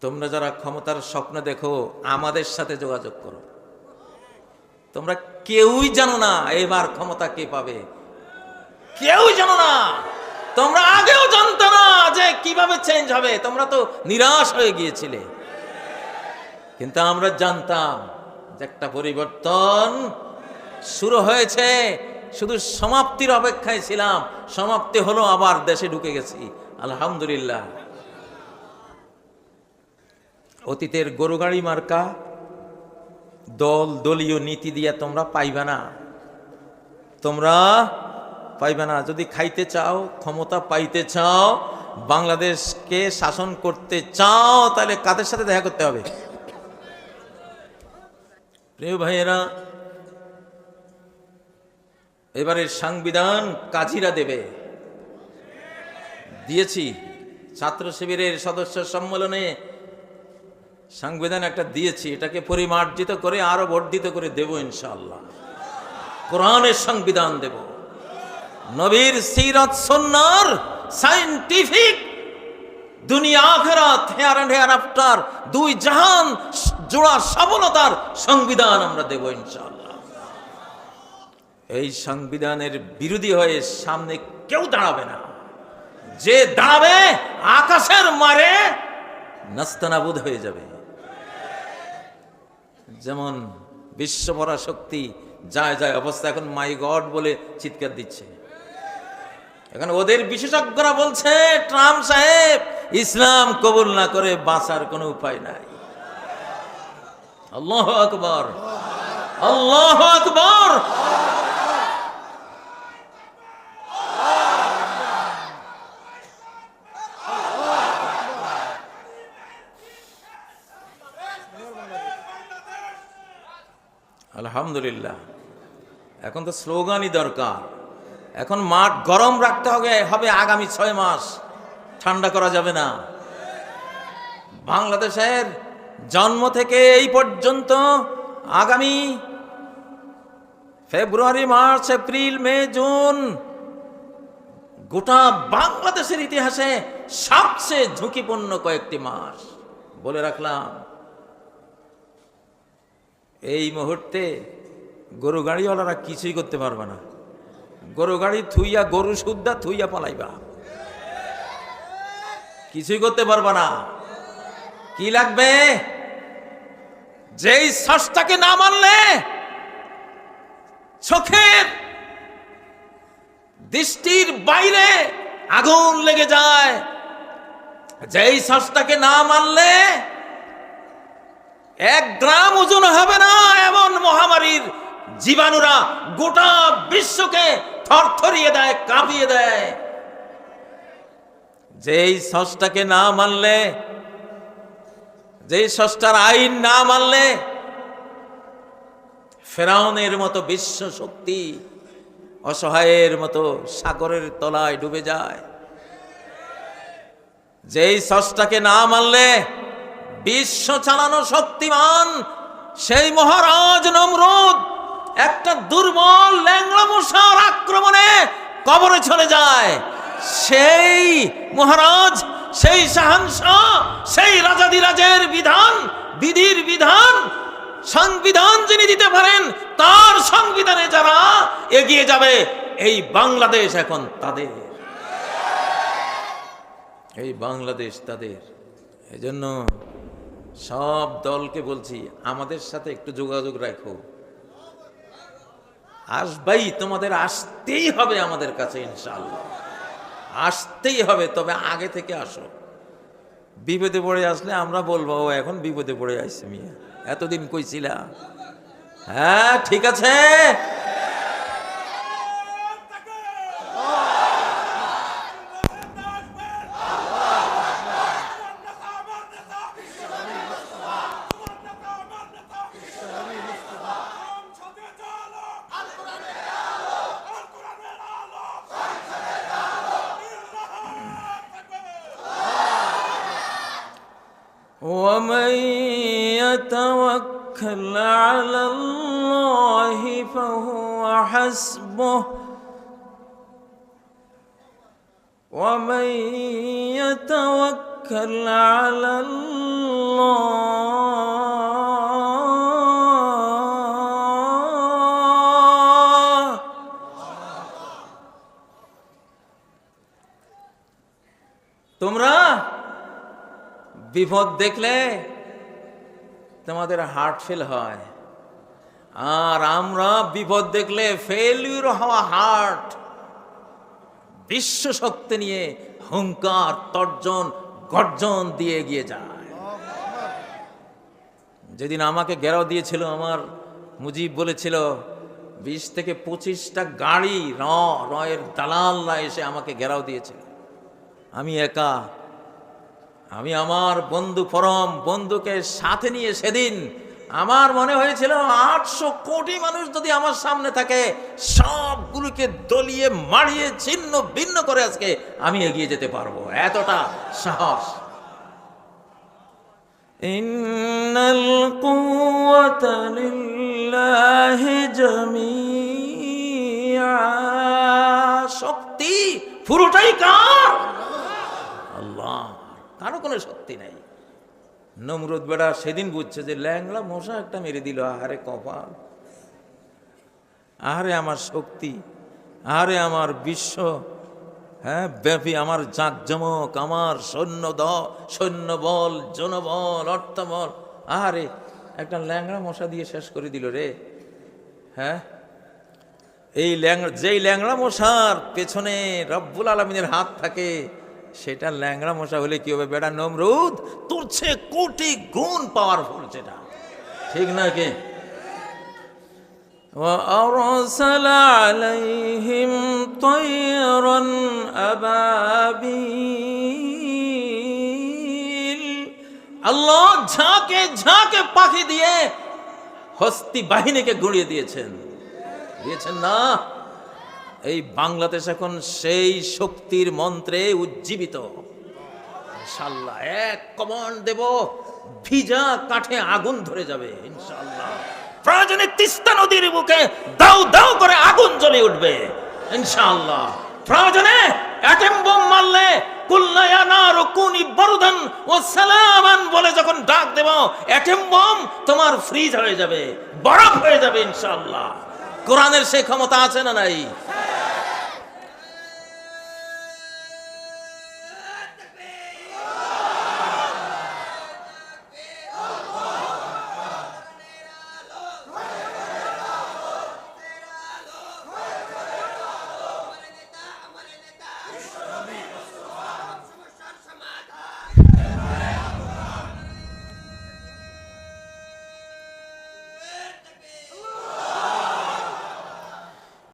তোমরা যারা ক্ষমতার স্বপ্ন দেখো, আমাদের সাথে যোগাযোগ করো। তোমরা কেউই জানো না এবার ক্ষমতা কে পাবে। কেউই জানো না। তোমরা আগেও জানতো না যে কীভাবে চেঞ্জ হবে। তোমরা তো নিরাশ হয়ে গিয়েছিলে। কিন্তু আমরা জানতাম যে একটা পরিবর্তন শুরু হয়েছে। শুধু সমাপ্তির অপেক্ষায় ছিলাম। সমাপ্তি হলো, আবার দেশে ঢুকে গেছি। আলহামদুলিল্লাহ। অতীতের গরু গাড়ি মার্কা, দল, দলীয় নীতি দিয়া তোমরা পাইবে না। তোমরা পাইবে না। যদি খাইতে চাও, ক্ষমতা পাইতে চাও, বাংলাদেশকে শাসন করতে চাও, তাহলে কাদের সাথে দেখা করতে হবে? প্রিয় ভাইয়েরা এবারের সংবিধান কাজীরা দেবে। দিয়েছি ছাত্র শিবিরের সদস্য সম্মেলনে সংবিধান একটা দিয়েছি, এটাকে পরিমার্জিত করে, আরও বর্ধিত করে দেব ইনশাআল্লাহ। কোরআনের সংবিধান দেব। নবীর সিরত সন্ন্যার সাইন্টিফিক দুনিয়া আখেরাত, হেয়ার অ্যান্ড হেয়ার আফটার, দুই জাহান জোড়া সফলতার সংবিধান আমরা দেব ইনশাআল্লাহ। এই সংবিধানের বিরোধী হয়ে সামনে কেউ দাঁড়াবে না। যে দাঁড়াবে, আকাশের মারে নাস্তানাবুদ হয়ে যাবে। যেমন বিশ্বভরা শক্তি যায় যায় অবস্থা এখন মাই গড বলে চিৎকার দিচ্ছে। এখন ওদের বিশেষজ্ঞরা বলছে ট্রাম্প সাহেব, ইসলাম কবুল না করে বাঁচার কোনো উপায় নাই। আল্লাহ আকবর। আল্লাহ আকবর। আলহামদুলিল্লাহ। এখন তো স্লোগানই দরকার। এখন মাঠ গরম রাখতে হবে হবে আগামী ছয় মাস। ঠান্ডা করা যাবে না। বাংলাদেশের জন্ম থেকে এই পর্যন্ত আগামী ফেব্রুয়ারি, মার্চ, এপ্রিল, মে, জুন গোটা বাংলাদেশের ইতিহাসে সবচেয়ে ঝুঁকিপূর্ণ কয়েকটি মাস। বলে রাখলাম এই মুহূর্তে গরু গাড়িওয়ালারা কিছুই করতে পারবে না। গরু গাড়ি থুইয়া, গরু সুদ্ধা থুইয়া পালাইবা। কিছুই করতে পারবা না। কি লাগবে? যেই শ্বাসটাকে না মানলে চোখের দৃষ্টির বাইরে আগুন লেগে যায়। যেই শ্বাসটাকে না মানলে এক গ্রাম ওজন হবে না এমন মহামারীর জীবাণুরা গোটা বিশ্বকে থরথরিয়ে দেয়, কাঁপিয়ে দেয়। যেই সষ্টাকে না মানলে, যেই সষ্টার আইন না মানলে, ফেরাউনের মতো বিশ্ব শক্তি অসহায়ের মতো সাগরের তলায় ডুবে যায়। যেই সষ্টাকে না মানলে বিশ্ব চালানো শক্তিমান সেই মহারাজ নমরুদ একটা দুর্বল ল্যাংড়া মশার আক্রমণে কবরে চলে যায়। সেই মহারাজ, সেই শাহানশাহ সেই রাজাদিরাজের বিধান, বিধির বিধান, সংবিধান যিনি দিতে পারেন, তার সংবিধানে যারা এগিয়ে যাবে, এই বাংলাদেশ এখন তাদের। এই বাংলাদেশ তাদের। এজন্য সব দলকে বলছি, আমাদের সাথে একটু যোগাযোগ রাখো। আসবাই, তোমাদের আসতেই হবে আমাদের কাছে ইনশাল্লাহ আসতেই হবে, তবে আগে থেকে আসো। বিপদে পড়ে আসলে আমরা বলব, ও, এখন বিপদে পড়ে আসছে মিয়া। এতদিন কইছিলা? হ্যাঁ ঠিক আছে। ومن يتوكل على الله فهو حسبه. ومن يتوكل على الله বিপদ দেখলে তোমাদের হার্ট ফেল হয়। আর আমরা বিপদ দেখলে ফেলিউর হওয়া হার্ট বিশ্ব শক্তি নিয়ে হুঙ্কার, তর্জন, গর্জন দিয়ে এগিয়ে যায়। যেদিন আমাকে গেরাও দিয়েছিল, আমার মুজিব বলেছিল, বিশ থেকে পঁচিশটা গাড়ি র, রয়ের দালালরা এসে আমাকে ঘেরাও দিয়েছিল। আমি একা আমি আমার বন্ধু পরম বন্ধুকে সাথে নিয়ে সেদিন আমার মনে হয়েছিল আটশো কোটি মানুষ যদি আমার সামনে থাকে সবগুলোকে দলিয়ে মারিয়ে ছিন্ন ভিন্ন করে আজকে আমি এগিয়ে যেতে পারব। এতটা সাহস। শক্তি পুরোটাই কার? কারও কোনো শক্তি নাই। নমরুদ বেড়া সেদিন বুঝছে যে ল্যাংলা মশা একটা মেরে দিল, আহারে কপাল। আহারে আমার শক্তি, আহারে আমার বিশ্ব। হ্যাঁ ব্যাপী আমার জাঁকজমক, আমার সৈন্য দ, সৈন্য বল জনবল অর্থবল আহারে, একটা ল্যাংড়া মশা দিয়ে শেষ করে দিল রে। হ্যাঁ এই ল্যাংড়া, যেই ল্যাংড়া মশার পেছনে রব্বুল আলমিনের হাত থাকে সেটা ল্যাংড়া মশা হলে কি হবে বেটা নমরুদ তোর চেয়ে কোটি গুণ পাওয়ারফুল সেটা ঠিক না কে وأرسل عليهم طيرا أبابيل আল্লাহ ঝাঁকে ঝাঁকে পাখি দিয়ে হস্তি বাহিনীকে গুড়িয়ে দিয়েছেন দিয়েছেন না এই বাংলাদেশ এখন সেই শক্তির মন্ত্রে উজ্জীবিত। ইনশাল্লাহ, এক কমন দেব, ভিজা কাঠে আগুন ধরে যাবে, ইনশাল্লাহ। প্রয়োজনে তিস্তা নদীর বুকে দাউ দাউ করে আগুন জ্বলে উঠবে ইনশাআল্লাহ প্রয়োজনে অ্যাটম বোম মারলে বলে যখন ডাক দেব, অ্যাটম বোম তোমার ফ্রিজ হয়ে যাবে, বরফ হয়ে যাবে ইনশাআল্লাহ কোরআনের সেই ক্ষমতা আছে না নাই?